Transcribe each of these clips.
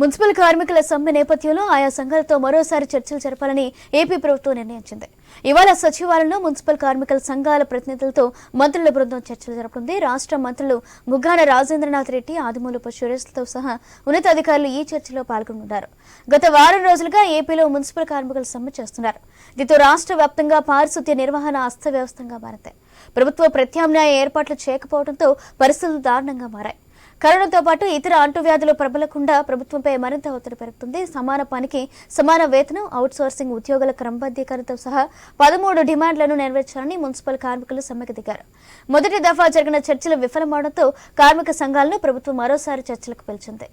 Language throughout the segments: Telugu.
మున్సిపల్ కార్మికుల సమ్మె నేపథ్యంలో ఆయా సంఘాలతో మరోసారి చర్చలు జరపాలని ఏపీ ప్రభుత్వం నిర్ణయించింది. ఇవాళ సచివాలయంలో మున్సిపల్ కార్మికుల సంఘాల ప్రతినిధులతో మంత్రుల బృందం చర్చలు జరపనుంది. రాష్ట్ర మంత్రులు ముగ్గాన రాజేంద్రనాథ్ రెడ్డి ఆదిమూలపు సురేష్లతో సహా ఉన్నతాధికారులు ఈ చర్చలో పాల్గొనున్నారు. గత వారం రోజులుగా ఏపీలో మున్సిపల్ కార్మికులు సమ్మె చేస్తున్నారు. దీంతో రాష్ట్ర వ్యాప్తంగా పారిశుద్ధ్య నిర్వహణ అస్తవ్యవస్థంగా మారింది. ప్రభుత్వ ప్రత్యామ్నాయ ఏర్పాట్లు చేయకపోవడంతో పరిస్థితులు దారుణంగా మారాయి. కరోనాతో పాటు ఇతర అంటువ్యాధులు ప్రబలకుండా ప్రభుత్వంపై మరింత ఒత్తిడి పెరుగుతుంది. సమాన పనికి సమాన వేతనం అవుట్ సోర్సింగ్ ఉద్యోగుల క్రమబద్ధీకరణతో సహా పదమూడు డిమాండ్లను నెరవేర్చాలని మున్సిపల్ కార్మికులు సమ్మెకు దిగారు. మొదటి దఫా జరిగిన చర్చలు విఫలమవడంతో కార్మిక సంఘాలను ప్రభుత్వం మరోసారి చర్చలకు పిలిచింది.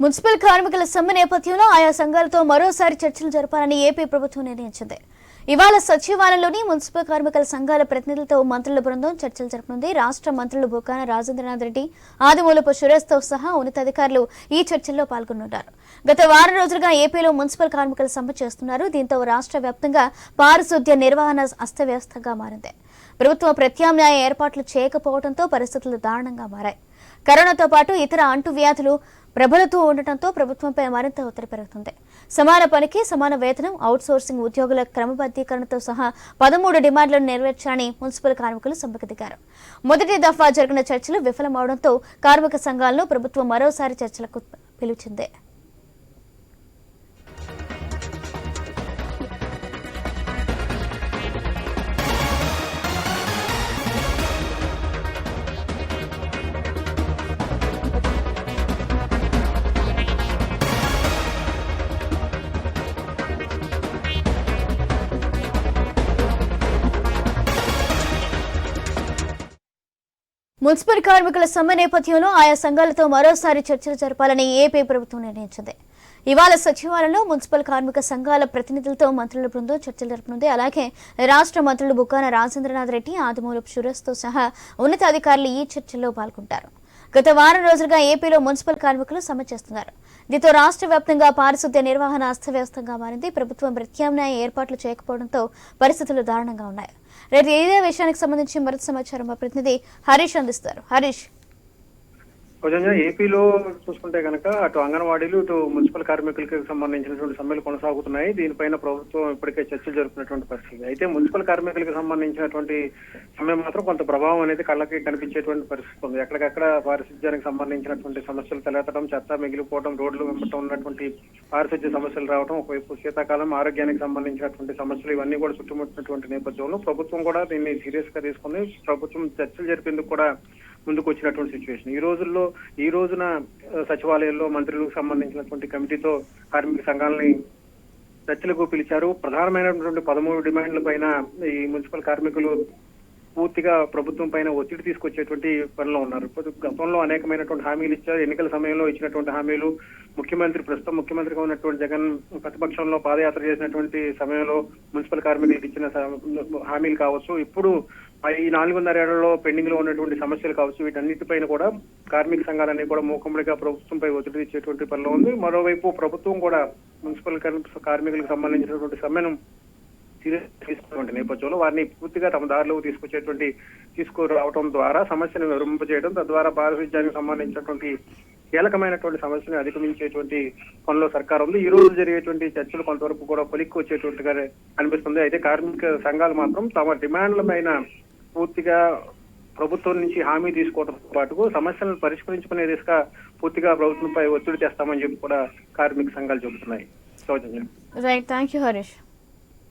మున్సిపల్ కార్మికుల సమ్మె నేపథ్యంలో ఆయా సంఘాలతో మరోసారి చర్చలు జరపాలని ఏపీ ప్రభుత్వం నిర్ణయించింది. ఇవాళ సచివాలయంలోని మున్సిపల్ కార్మికుల సంఘాల ప్రతినిధులతో మంత్రుల బృందం చర్చలు జరపనుంది. రాష్ట్ర మంత్రులు బుకాన రాజేంద్రనాథ్ రెడ్డి ఆదిమూలపు సురేష్తో సహా ఉన్నతాధికారులు ఈ చర్చల్లో పాల్గొనున్నారు. గత వారం రోజులుగా ఏపీలో మున్సిపల్ కార్మికులు సమ్మె చేస్తున్నారు. దీంతో రాష్ట్ర వ్యాప్తంగా పారిశుద్ధ్య నిర్వహణ అస్తవ్యవస్థగా మారింది. ప్రభుత్వం ప్రత్యామ్నాయ ఏర్పాట్లు చేయకపోవడంతో పరిస్థితులు దారుణంగా మారాయి. కరోనాతో పాటు ఇతర అంటువ్యాధులు ప్రబలుతూ ఉండటంతో ప్రభుత్వంపై మరింత ఒత్తిడి పెరుగుతుంది. సమాన పనికి సమాన వేతనం అవుట్సోర్సింగ్ ఉద్యోగుల క్రమబద్ధీకరణతో సహా పదమూడు డిమాండ్లను నెరవేర్చాలని మున్సిపల్ కార్మికులు సమ్మెకు దిగారు. మొదటి దఫా జరిగిన చర్చలు విఫలమవడంతో కార్మిక సంఘాలను ప్రభుత్వం మరోసారి చర్చలకు పిలిచింది. మున్సిపల్ కార్మికుల సమ్మె నేపథ్యంలో ఆయా సంఘాలతో మరోసారి చర్చలు జరపాలని ఏపీ ప్రభుత్వం నిర్ణయించింది. ఇవాళ సచివాలయంలో మున్సిపల్ కార్మిక సంఘాల ప్రతినిధులతో మంత్రుల బృందం చర్చలు జరపనుంది. అలాగే రాష్ట్ర మంత్రులు బుక్కాన రాజేంద్రనాథ్ రెడ్డి ఆదిమూలపు సురేష్తో సహా ఉన్నతాధికారులు ఈ చర్చల్లో పాల్గొంటారు. గత వారం రోజులుగా ఏపీలో మున్సిపల్ కార్మికులు సమ్మె చేస్తున్నారు. దీంతో రాష్ట్ర వ్యాప్తంగా పారిశుద్ధ్య నిర్వహణ అస్తవ్యస్తంగా మారింది. ప్రభుత్వం ప్రత్యామ్నాయ ఏర్పాట్లు చేయకపోవడంతో పరిస్థితులు దారుణంగా ఉన్నాయి. రేపు ఇదే విషయానికి సంబంధించి మరింత సమాచారం మా ప్రతినిధి హరీష్ అందిస్తారు. హరీష్ కొంచెం ఏపీలో చూసుకుంటే కనుక అటు అంగన్వాడీలు ఇటు మున్సిపల్ కార్మికులకు సంబంధించినటువంటి సమ్మెలు కొనసాగుతున్నాయి. దీనిపైన ప్రభుత్వం ఇప్పటికే చర్చలు జరుపుతున్నటువంటి పరిస్థితి. అయితే మున్సిపల్ కార్మికులకు సంబంధించినటువంటి సమ్మె మాత్రం కొంత ప్రభావం అనేది కళ్ళకి కనిపించేటువంటి పరిస్థితి ఉంది. ఎక్కడికక్కడ పారిశుధ్యానికి సంబంధించినటువంటి సమస్యలు తలెత్తడం చెత్త మిగిలిపోవడం రోడ్లు వెంబటం ఉన్నటువంటి పారిశుధ్య సమస్యలు రావడం ఒకవైపు శీతాకాలం ఆరోగ్యానికి సంబంధించినటువంటి సమస్యలు ఇవన్నీ కూడా చుట్టుముట్టినటువంటి నేపథ్యంలో ప్రభుత్వం కూడా దీన్ని సీరియస్గా తీసుకుని ప్రభుత్వం చర్చలు జరిపేందుకు కూడా ముందుకు వచ్చినటువంటి సిచ్యువేషన్ ఈ రోజుల్లో ఈ రోజున సచివాలయంలో మంత్రులకు సంబంధించినటువంటి కమిటీతో కార్మిక సంఘాలని చర్చలకు పిలిచారు. ప్రధానమైనటువంటి పదమూడు డిమాండ్ల పైన ఈ మున్సిపల్ కార్మికులు పూర్తిగా ప్రభుత్వం పైన ఒత్తిడి తీసుకొచ్చేటువంటి పనిలో ఉన్నారు. గతంలో అనేకమైనటువంటి హామీలు ఇచ్చారు. ఎన్నికల సమయంలో ఇచ్చినటువంటి హామీలు ముఖ్యమంత్రి ప్రస్తుతం ముఖ్యమంత్రిగా ఉన్నటువంటి జగన్ ప్రతిపక్షంలో పాదయాత్ర చేసినటువంటి సమయంలో మున్సిపల్ కార్మికులకు ఇచ్చిన హామీలు కావచ్చు. ఇప్పుడు ఈ నాలుగున్నర ఏళ్ళలో పెండింగ్లో ఉన్నటువంటి సమస్యలు కావచ్చు. వీటన్నిటిపైన కూడా కార్మిక సంఘాలన్నీ కూడా మూకమ్మడిగా ప్రభుత్వంపై ఒత్తిడి ఇచ్చేటువంటి పనిలో ఉంది. మరోవైపు ప్రభుత్వం కూడా మున్సిపల్ కార్మికులకు సంబంధించినటువంటి సమ్మెను సీరియస్ తీసుకున్నటువంటి నేపథ్యంలో వారిని పూర్తిగా తమ దారిలోకి తీసుకొచ్చేటువంటి తీసుకురావడం ద్వారా సమస్యను వివరింపజేయడం తద్వారా పారిశుద్ధ్యానికి సంబంధించినటువంటి కీలకమైనటువంటి సమస్యను అధిగమించేటువంటి పనిలో సర్కార్ ఉంది. ఈ రోజు జరిగేటువంటి చర్చలు కొంతవరకు కూడా పొలిక్కి వచ్చేటువంటిగా అనిపిస్తుంది. అయితే కార్మిక సంఘాలు మాత్రం తమ డిమాండ్ల పైన పూర్తిగా ప్రభుత్వం నుంచి హామీ తీసుకోవడంతో పాటు సమస్యలను పరిష్కరించుకునే దిశగా పూర్తిగా ప్రభుత్వంపై ఒత్తిడి తెస్తామని చెప్పి కూడా కార్మిక సంఘాలు చెబుతున్నాయి. Right thank you Harish